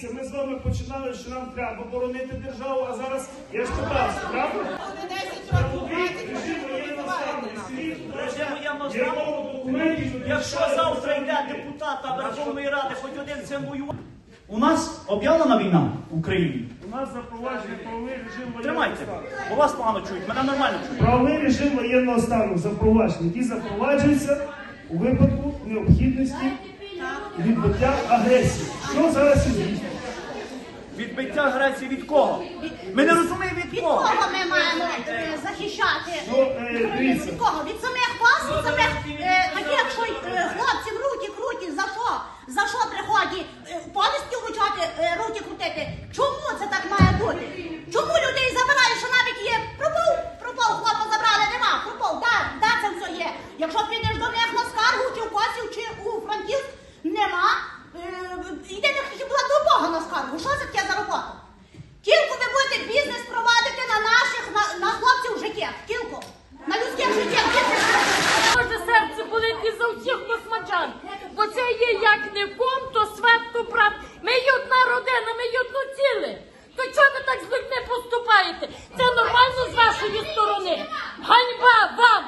дивіться, ми з вами починали, що нам треба боронити державу, а зараз я ж питався, правда? Якщо завтра йде депутата Верховної Ради, хоч один цим воювати. У нас об'явлена війна в Україні. У нас запроваджений правовий режим воєнного Тримайте, стану. бо вас погано чують, мене нормально чують. Правовий режим воєнного стану запроваджений, який запроваджується у випадку необхідності відбиття агресії. Що зараз і здійснюється? Відбиття агресії від кого? Ми не розуміємо від Від кого. кого ми маємо е, захищати Ну, е, дивіться. Від кого? Від самих вас, від самих е, таких, що е, хлопців руки крутять, за що? За що приходять е, повістки вручати, е, руки крутити? Чому хлопців кілко. На людське життя, Може серце болить і за всіх космачан, бо це є як не ком, то свет, то брат. Ми є одна родина, ми є одно ціле. То чого ви так з людьми поступаєте? Це нормально з вашої сторони. Ганьба вам!